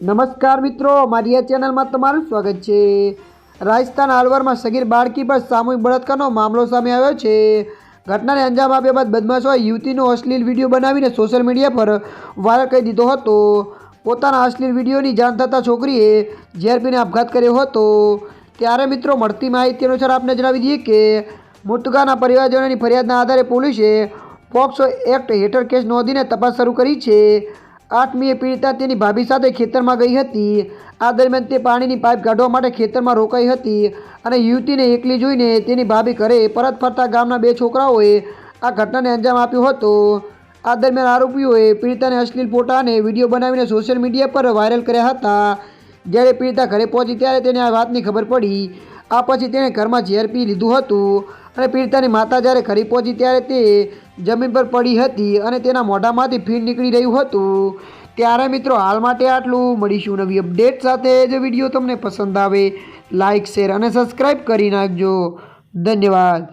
નમસ્કાર મિત્રો, મારી આ ચેનલમાં તમારું સ્વાગત છે. રાજસ્થાન આલવારમાં સગીર બાળકી પર સામૂહિક બળાત્કારનો મામલો સામે આવ્યો છે. ઘટનાને અંજામ આપ્યા બાદ બદમાશોએ યુવતીનો અશ્લીલ વીડિયો બનાવીને સોશિયલ મીડિયા પર વાયરલ કરી દીધો હતો. પોતાના અશ્લીલ વિડીયોની જાણ થતાં છોકરીએ ઝેર પીને આપઘાત કર્યો હતો. ત્યારે મિત્રો, મળતી માહિતી અનુસાર આપને જણાવી દઈએ કે મૃતકાના પરિવારજનોની ફરિયાદના આધારે પોલીસે પોક્સો એક્ટ હેઠળ કેસ નોંધીને તપાસ શરૂ કરી છે. આઠમીએ પીડિતા તેની ભાભી સાથે ખેતરમાં ગઈ હતી. આ દરમિયાન તે પાણીની પાઇપ કાઢવા માટે ખેતરમાં રોકાઈ હતી અને યુવતીને એકલી જોઈને તેની ભાભી ઘરે પરત ફરતા ગામના બે છોકરાઓએ આ ઘટનાને અંજામ આપ્યો હતો. આ દરમિયાન આરોપીઓએ પીડિતાને અશ્લીલ ફોટા વીડિયો બનાવીને સોશિયલ મીડિયા પર વાયરલ કર્યા હતા. જ્યારે પીડિતા ઘરે પહોંચી ત્યારે તેને આ વાતની ખબર પડી. આ પછી તેણે ઘરમાં ઝેર પી લીધું હતું અને પીડિતાની માતા જ્યારે ઘરે પહોંચી ત્યારે તે જમીન પર પડી હતી અને તેના મોઢામાંથી ફીણ નીકળી રહ્યું હતું. ત્યારે મિત્રો હાલ માટે આટલું. મળીશું નવી અપડેટ સાથે. જો વીડિયો તમને પસંદ આવે લાઇક શેર અને સબસ્ક્રાઈબ કરી નાખજો. ધન્યવાદ.